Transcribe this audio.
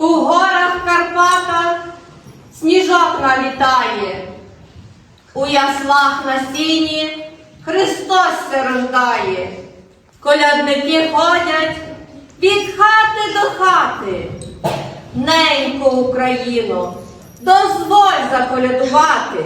У горах Карпатах сніжок налітає, у яслах на сіні Христос се рождає. Колядники ходять від хати до хати. Ненько Україно, дозволь заколядувати.